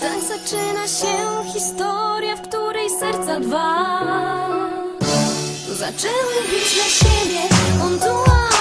Tak zaczyna się historia, w której serca dwa. Zaczęły być na siebie, on tu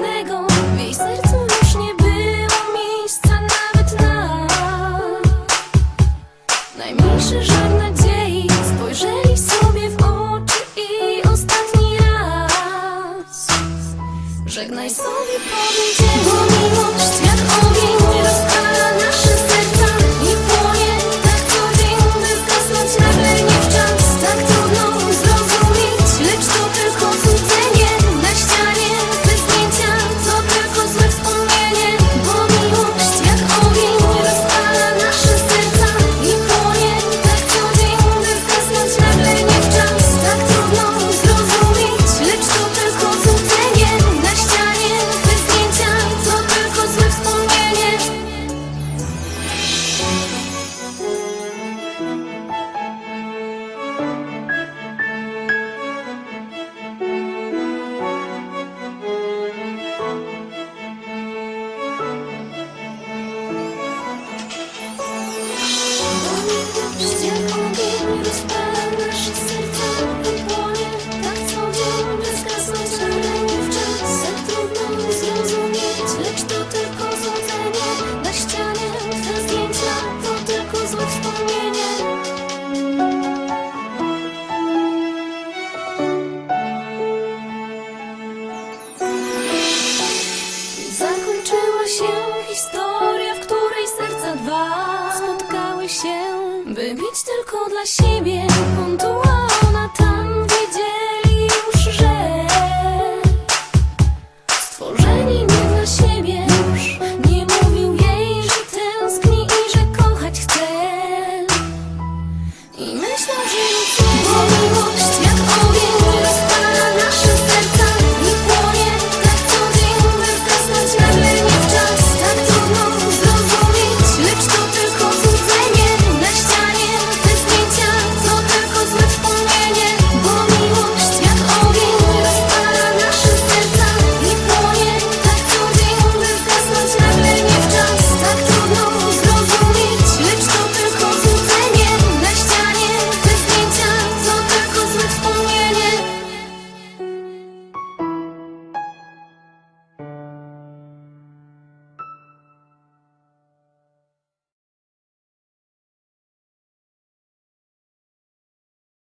W jej sercu już nie było miejsca nawet na Najmniejszy żart nadziei. Spojrzeli sobie w oczy i ostatni raz. Żegnaj sobie powiedzieć Bo miłość jak on by mieć tylko dla siebie.